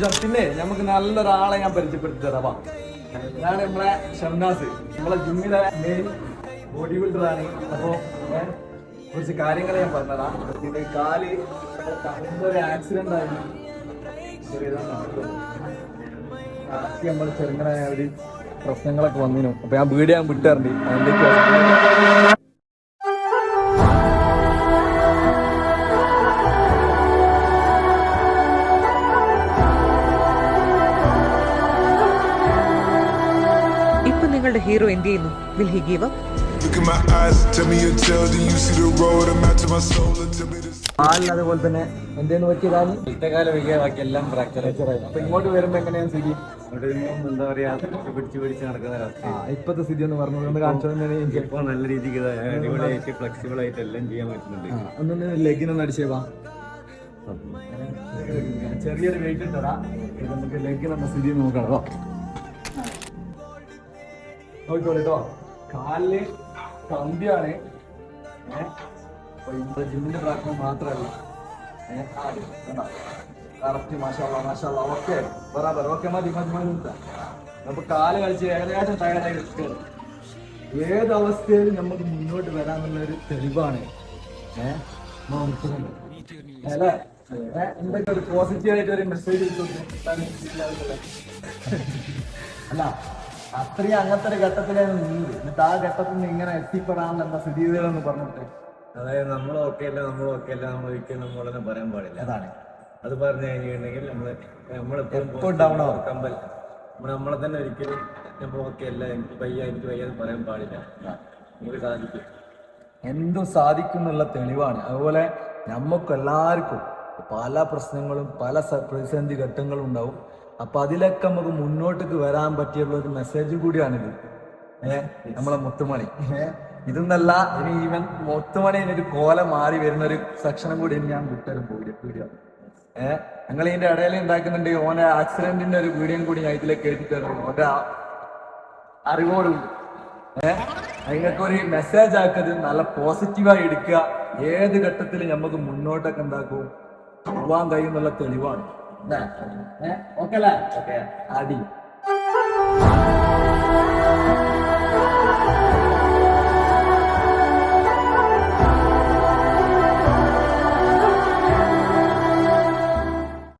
വിശേഷം പിന്നെ നമുക്ക് നല്ലൊരാളെ ഞാൻ പരിചയപ്പെടുത്തി തരാം ഞാൻ നമ്മളെ ഷംനാസ്. നമ്മളെ ജിമ്മിലെ മെയിൻ ബോഡി ബിൽഡറാണ് അപ്പോ ഏ, കുറച്ച് കാര്യങ്ങൾ ഞാൻ പറഞ്ഞതാ പിന്നെ കാൽ ഒരു ആക്സിഡന്റ് ആയി. ചെറിയതാണ് ആദ്യം. നമ്മൾ ചെറുങ്ങനെ ഒരു പ്രശ്നങ്ങളൊക്കെ വന്നിനു അപ്പൊ ഞാൻ വീട് ഞാൻ വിട്ടാറുണ്ട് അതിന്റെ my ഹീറോ എന്ത് ചെയ്യുന്നു? വിൽ ഹി ഗീവ് അതുപോലെ തന്നെ എന്റെ പറ്റിയതാണ് ഇഷ്ടകാലം ബാക്കി എല്ലാം ഫ്രാക്ചർ അപ്പൊ ഇങ്ങോട്ട് വരുമ്പോ എങ്ങനെയാണ് സ്ഥിതി? എന്താ പറയാ പിടിച്ച് പിടിച്ച് നടക്കുന്ന ഇപ്പത്തെ സ്ഥിതി എന്ന് പറഞ്ഞു കാണിച്ചു എനിക്ക് ഇപ്പൊ നല്ല രീതിക്ക് അടിപൊളിയായിട്ട് ഫ്ലെക്സിബിൾ ആയിട്ട് എല്ലാം ചെയ്യാൻ പറ്റുന്നുണ്ട്. ആ, ഒന്നൊന്ന് ലെഗിനൊന്ന് അടിച്ചേ വാ. ചെറിയൊരു വെയിറ്റ് ഇട്ടതാ നമുക്ക് ലെഗിനൊന്ന് സ്ഥിതി നോക്കണം കേട്ടോ. നോക്കിക്കോളൂ കാലിൽ കമ്പിയാണ്. ജിമ്മിന്റെ പ്രാർത്ഥന മാത്രമല്ല. കറക്റ്റ് മാഷാള്ള മാഷാള്ള ഓക്കെ. ബറാബർ ഓക്കെ മതി മതി മതി. നമുക്ക് കാൽ കളിച്ച് ഏകദേശം ടയർഡായി ഏത് അവസ്ഥയിലും നമുക്ക് മുന്നോട്ട് വരാന്നുള്ള ഒരു തെളിവാണ് അല്ലേ? എന്തൊക്കെ ഒരു പോസിറ്റീവ് ആയിട്ട് ഒരു മെസ്സേജ് അല്ല അത്രയും അങ്ങനത്തെ ഒരു ഘട്ടത്തിലായിരുന്നു നീന്തി എന്നിട്ട് ആ ഘട്ടത്തിൽ നിന്ന് ഇങ്ങനെ എത്തിപ്പെടാനുള്ള എന്താ സ്ഥിതിഗതികളെന്ന് പറഞ്ഞിട്ട്? അതായത് നമ്മൾ ഓക്കെ അല്ല നമ്മൾ ഓക്കെ അല്ല നമ്മൾ ഒരിക്കലും നമ്മളൊന്നും പറയാൻ പാടില്ല. അതാണ്. അത് പറഞ്ഞു കഴിഞ്ഞിട്ടുണ്ടെങ്കിൽ നമ്മൾ നമ്മളെപ്പോഴും കമ്പൽ നമ്മൾ നമ്മളെ തന്നെ ഒരിക്കലും നമ്മൾ ഓക്കെ അല്ല എനിക്ക് പയ്യ എനിക്ക് വയ്യ എന്ന് പറയാൻ പാടില്ല. നമുക്ക് സാധിക്കും. എന്തും സാധിക്കും എന്നുള്ള തെളിവാണ്. അതുപോലെ നമുക്ക് എല്ലാവർക്കും പല പ്രശ്നങ്ങളും പല പ്രതിസന്ധി ഘട്ടങ്ങളും ഉണ്ടാവും അപ്പൊ അതിലൊക്കെ നമുക്ക് മുന്നോട്ടേക്ക് വരാൻ പറ്റിയുള്ള ഒരു മെസ്സേജ് കൂടിയാണിത്. ഏഹ് നമ്മളെ മുത്തുമണി. ഇതെന്നല്ല ഇനി ഈവൻ മുത്തുമണി ഒരു കോല മാറി വരുന്ന ഒരു സെക്ഷനും കൂടി ഞാൻ വിട്ടരും വീഡിയോ ഏഹ് ഞങ്ങൾ ഇതിന്റെ ഇടയിൽ ഉണ്ടാക്കുന്നുണ്ട് ഓനെ ആക്സിഡന്റിന്റെ ഒരു വീഡിയോ കൂടി ഞാൻ ഇതിലേക്ക് തരുന്നു ഓന്റെ അറിവോട്. ഏഹ് നിങ്ങൾക്ക് ഒരു മെസ്സേജ് ആക്കത് നല്ല പോസിറ്റീവായി എടുക്കുക. ഏത് ഘട്ടത്തിൽ നമുക്ക് മുന്നോട്ടൊക്കെ ഉണ്ടാക്കും പോവാൻ കഴിയുന്നുള്ള തെളിവാണ്. ഓക്കെ അല്ലേ അടി